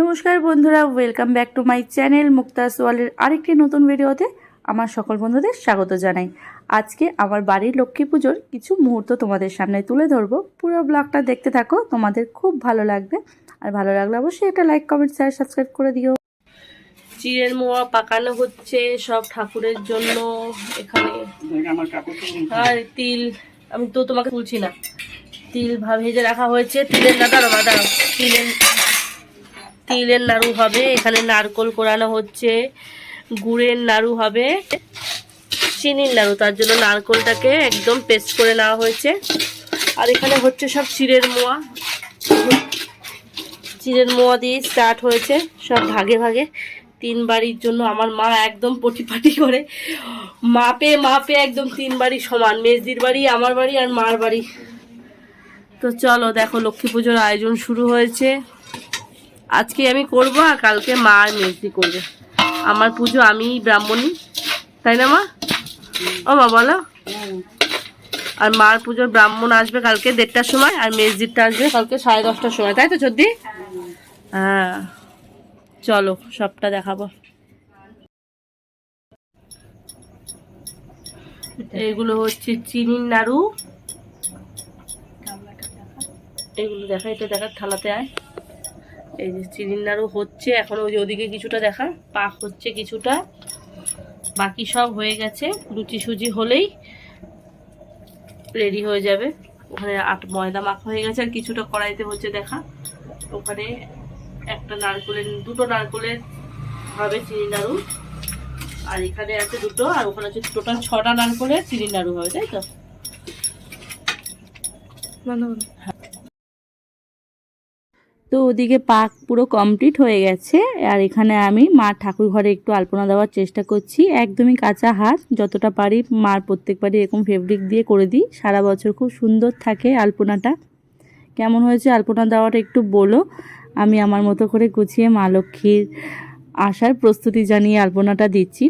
নমস্কার বন্ধুরা welcome back to my channel Mukta's ওয়ালের আরেকটি নতুন ভিডিওতে আমার সকল বন্ধুদের স্বাগত জানাই। আজকে আমার বাড়ির লক্ষ্মী পুজোর কিছু মুহূর্ত তোমাদের সামনে তুলে ধরবো। পুরো ব্লগটা দেখতে থাকো, তোমাদের খুব ভালো লাগবে। আর ভালো লাগলে অবশ্যই একটা লাইক কমেন্ট শেয়ার সাবস্ক্রাইব করে দিও। চিড়ের মোয়া পাকানো হচ্ছে, সব ঠাকুরের জন্য এখানে। আর তিল, আমি তো তোমাকে তুলছি না। তিল ভেজে রাখা হয়েছে, তিলের না দাঁড়ো দাঁড়ো তিলের তিলের নাড়ু হবে, এখানে নারকোল কোরানো হচ্ছে, গুড়ের নাড়ু হবে, চিনির নাড়ু, তার জন্য নারকোলটাকে একদম পেস্ট করে নেওয়া হয়েছে। আর এখানে হচ্ছে সব চিড়ের মোয়া। চিড়ের মোয়া দিয়ে স্টার্ট হয়েছে, সব ভাগে ভাগে। তিন বাড়ির জন্য আমার মা একদম পটিপাটি করে। মাপে মাপে একদম তিন বাড়ি সমান, মেজদির বাড়ি, আমার বাড়ি আর মার বাড়ি। তো চলো দেখো লক্ষ্মী পুজোর আয়োজন শুরু হয়েছে। আজকে আমি করব আর কালকে মা আর মেজদি করবে। আমার পুজো আমি ব্রাহ্মণী তাই না মা? ও মা, বলো। আর মার পুজোর ব্রাহ্মণ আসবে কালকে দেড়টার সময় আর মেজদিরটা আসবে কালকে সাড়ে দশটার সময়, তাই তো চোদ্দি? হ্যাঁ। চলো, সবটা দেখাবো। এগুলো হচ্ছে চিনির নাড়ু। এগুলো দেখা, এটা দেখার থালাতে আয়। এই যে নাড়ু হচ্ছে, এখন ওই যে ওদিকে কিছুটা দেখা পাক হচ্ছে কিছুটা। বাকি সব হয়ে গেছে লুচি সুজি হলেই রেডি হয়ে যাবে। ওখানে আট ময়দা মাখা হয়ে গেছে, আর কিছুটা কড়াইতে হচ্ছে দেখা। ওখানে একটা নারকলের, দুটো নারকলের হবে চিনি নাড়ু আর এখানে আছে দুটো, আর ওখানে আছে টোটাল ছটা নারকলের চিনি নাড়ু হবে, তাই তো? তো ওদিকে পাক পুরো কমপ্লিট হয়ে গেছে। আর এখানে আমি মার ঠাকুর ঘরে একটু আলপনা দেওয়ার চেষ্টা করছি। একদমই কাঁচা হাত, যতটা পারি মার প্রত্যেকবারই এরকম ফেব্রিক দিয়ে করে দিই। সারা বছর খুব সুন্দর থাকে আলপনাটা। কেমন হয়েছে আলপনা দেওয়াটা একটু বলো। আমি আমার মতো করে গুছিয়ে মা লক্ষ্মীর আসার প্রস্তুতি জানিয়ে আলপনাটা দিচ্ছি।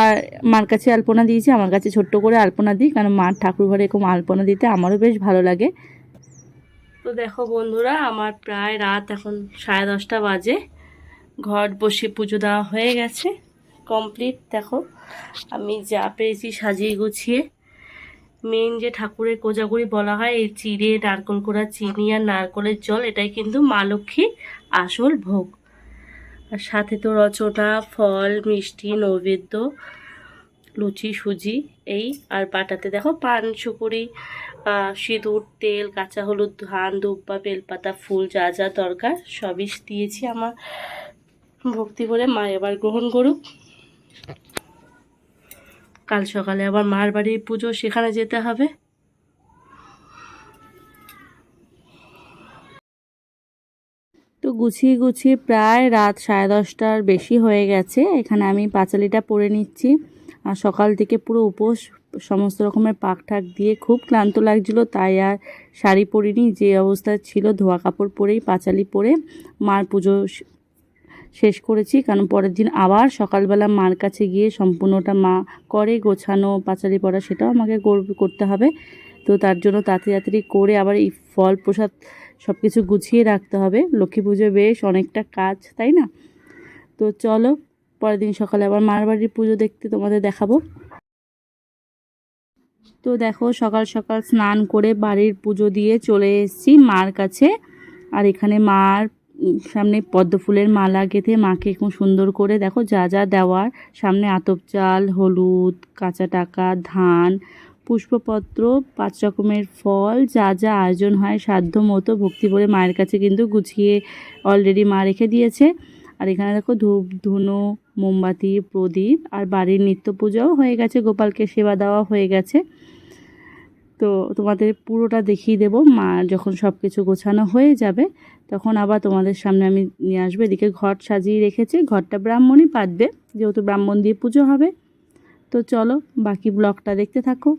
আর মার কাছে আলপনা দিয়েছি, আমার কাছে ছোট্ট করে আলপনা দিই, কারণ মার ঠাকুর ঘরে এরকম আলপনা দিতে আমারও বেশ ভালো লাগে। তো দেখো বন্ধুরা, আমার প্রায় রাত এখন সাড়ে দশটা বাজে। ঘর বসে পুজো দেওয়া হয়ে গেছে কমপ্লিট দেখো, আমি যা পেরেছি সাজিয়ে গুছিয়ে। মেন যে ঠাকুরের কোজাগুড়ি বলা হয়, এই চিড়ে, নারকল কোড়া, চিনি আর নারকলের জল, এটাই কিন্তু মা লক্ষ্মীর আসল ভোগ। আর সাথে তো রচনা, ফল, মিষ্টি, নৈবেদ্য, লুচি, সুজি, এই আর পাটাতে দেখো পান, সুপুরি সিঁদুর, তেল, কাঁচা হলুদ, ধান, দুব্বা, বেলপাতা, ফুল, যা যা দরকার সবই দিয়েছি আমার ভক্তি করে মা এবার গ্রহণ করুক। কাল সকালে আবার মার বাড়ির পুজো, সেখানে যেতে হবে। তো গুছিয়ে গুছিয়ে প্রায় রাত সাড়ে দশটার বেশি হয়ে গেছে। এখানে আমি পাঁচালিটা পরে নিচ্ছি। আর সকাল থেকে পুরো উপোস সমস্ত রকমের পাক ঠাক দিয়ে খুব ক্লান্ত লাগছিল, তাই আর শাড়ি পরিনি। যে অবস্থা ছিল, ধোয়া কাপড় পরেই, পাঁচালি পরে মার পুজো শেষ করেছি। কারণ পরের দিন আবার সকালবেলা মার কাছে গিয়ে সম্পূর্ণটা মা করে, গোছানো, পাঁচালি পড়া সেটাও আমাকে করতে হবে। তো তার জন্য তাড়াতাড়ি করে আবার এই ফল প্রসাদ সব কিছু গুছিয়ে রাখতে হবে। লক্ষ্মী পুজো বেশ অনেকটা কাজ, তাই না? তো চলো, পরের দিন সকালে আবার মার বাড়ির পুজো দেখতে তোমাদের দেখাবো। তো দেখো সকাল সকাল স্নান করে বাড়ির পুজো দিয়ে চলে এসেছি মার কাছে। আর এখানে মার সামনে পদ্ম ফুলের মালা গেঁথে মাকে খুব সুন্দর করে দেখো যা যা দেওয়ার। সামনে আতপ চাল, হলুদ, কাঁচা টাকা, ধান, পুষ্পপত্র, পাঁচ রকমের ফল, যা যা আয়োজন হয় সাধ্য মতো ভক্তি করে মায়ের কাছে কিন্তু গুছিয়ে অলরেডি মা রেখে দিয়েছে। আর এখানে দেখো ধূপ, ধুনো, মোমবাতি, প্রদীপ আর বাড়ির নিত্য পুজোও হয়ে গেছে। গোপালকে সেবা দেওয়া হয়ে গেছে। তো তোমাদের পুরোটা দেখিয়ে দেবো। মা যখন সব কিছু গোছানো হয়ে যাবে, তখন আবার তোমাদের সামনে আমি নিয়ে আসব। এদিকে ঘর সাজিয়ে রেখেছি। ঘরটা ব্রাহ্মণই পাতবে যেহেতু ব্রাহ্মণ দিয়ে পুজো হবে। তো চলো বাকি ব্লগটা দেখতে থাকো।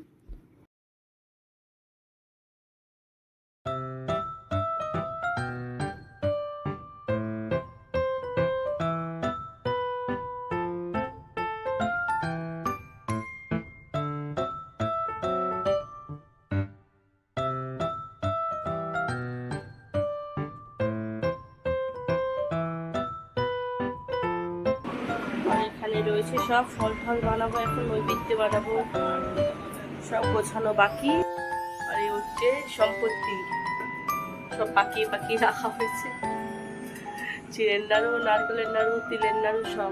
এখানে রয়েছে সব ফল ফল বানাবো এখন নৈবেদ্য বানাবো, সব গোছানো বাকি। আর এই হচ্ছে সম্পত্তি, সব পাকিয়ে পাকিয়ে রাখা হয়েছে। চিড়ের নাড়ু নারকেলের নাড়ু তিলের নাড়ু সব।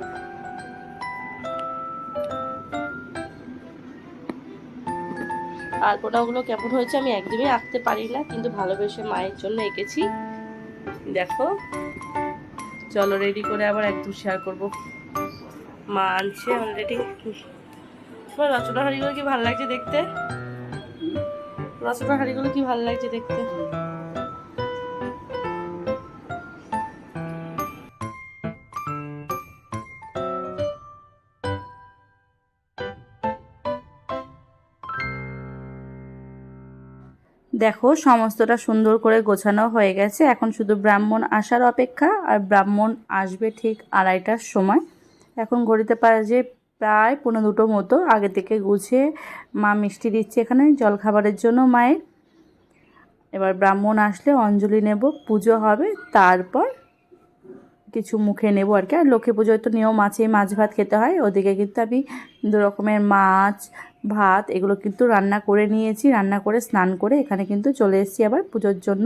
আলপনাগুলো কেমন হয়েছে আমি একদমই আঁকতে পারি না, কিন্তু ভালোবেসে মায়ের জন্য এঁকেছি। দেখো, চলো রেডি করে আবার একদম শেয়ার করব। মা আনছে অলরেডি রচনা হাড়িগুলো কি ভালো লাগছে দেখতে? রচনা হাড়িগুলো কি ভালো লাগছে দেখতে? দেখো, সমস্তটা সুন্দর করে গোছানো হয়ে গেছে। এখন শুধু ব্রাহ্মণ আসার অপেক্ষা, আর ব্রাহ্মণ আসবে ঠিক আড়াইটার সময়। এখন ঘড়িতে যে প্রায় পনেরো দুটো মতো। আগে থেকে গুছিয়ে মা মিষ্টি দিচ্ছে এখানে জলখাবারের জন্য মায়ের। এবার ব্রাহ্মণ আসলে অঞ্জলি নেব, পুজো হবে, তারপর কিছু মুখে নেব আর কি। আর লক্ষ্মী পুজোয় তো নিয়ম আছেই, মাছ ভাত খেতে হয়। ওদিকে কিন্তু আমি দু রকমের মাছ, ভাত এগুলো কিন্তু রান্না করে নিয়েছি। রান্না করে স্নান করে এখানে কিন্তু চলে এসেছি আবার পুজোর জন্য।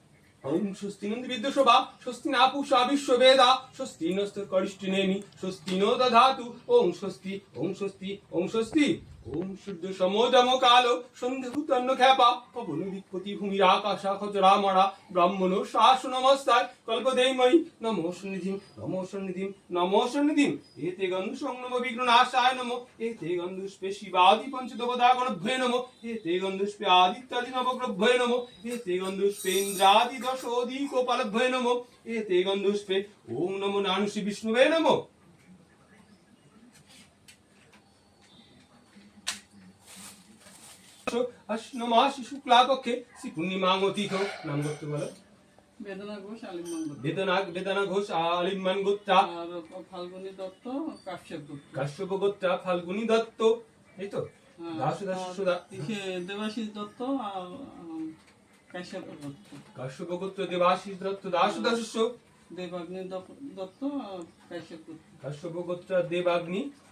ওম স্বস্তি নন্দি বিদ্যশোভা স্বস্তি না পুষা বিশ্ববেদা স্বস্তি নস্ত করিষ্টি নেমি স্বস্তি নো দধাতু ওম স্বস্তি ওম স্বস্তি ওম স্বস্তি। ওম শুদ্ধ সমোদম কালো সন্ধে হুতন্ন খ্যাপা পবন বিপতি ভূমির আকাশা খচরা মরা ব্রাহ্মণ শাসনমস্তায় কল্পদেময়ী নমো সন্নিধিম নমো সন্নিধিম নমো সন্নিধিম। এতে গন্ধ সংনম বিঘ্ন নাশায় নমো, এতে গন্ধুষ্পে শিবাদি পঞ্চদবদা গণভ্যে নমো, এতে গন্ধুষ্পে আদিত্যাদি নবগ্রভ্যে নমো, এতে গন্ধুষ্পে ইন্দ্রাদি দশ অধিক পালভ্যে নমো, এতে ওম নমো। অশ্নমাসি শুক্লা পক্ষে শ্রী পূর্ণিমা অতীত নাম করতে বলো। বেদনা ঘোষ আলিমান বেদনা বেদনা ঘোষ আলিমান গোত্রা। ফাল্গুনী দত্ত কাশ্যপ দত্ত কাশ্যপ গোত্রা ফাল্গুনী দত্ত। এই তো। হ্যাঁ, দেবাশিস দত্ত কাশ্যপ দত্ত কাশ্যপ গোত্র দেবাশিস দত্ত দাসু দেবাগ্নি দত্ত কাশ্যপ দত্ত কাশ্যপ গোত্র দেবাগ্নি।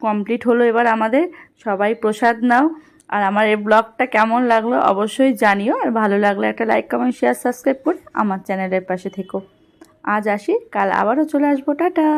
কমপ্লিট হলো। এবার আমাদের সবাই প্রসাদ নাও। আর আমার এই ব্লগটা কেমন লাগল অবশ্যই জানিও। আর ভালো লাগলে একটা লাইক কমেন্ট শেয়ার সাবস্ক্রাইব করে আমার চ্যানেলের পাশে থেকো। আজ আসি, কাল আবারও চলে আসব। টাটা!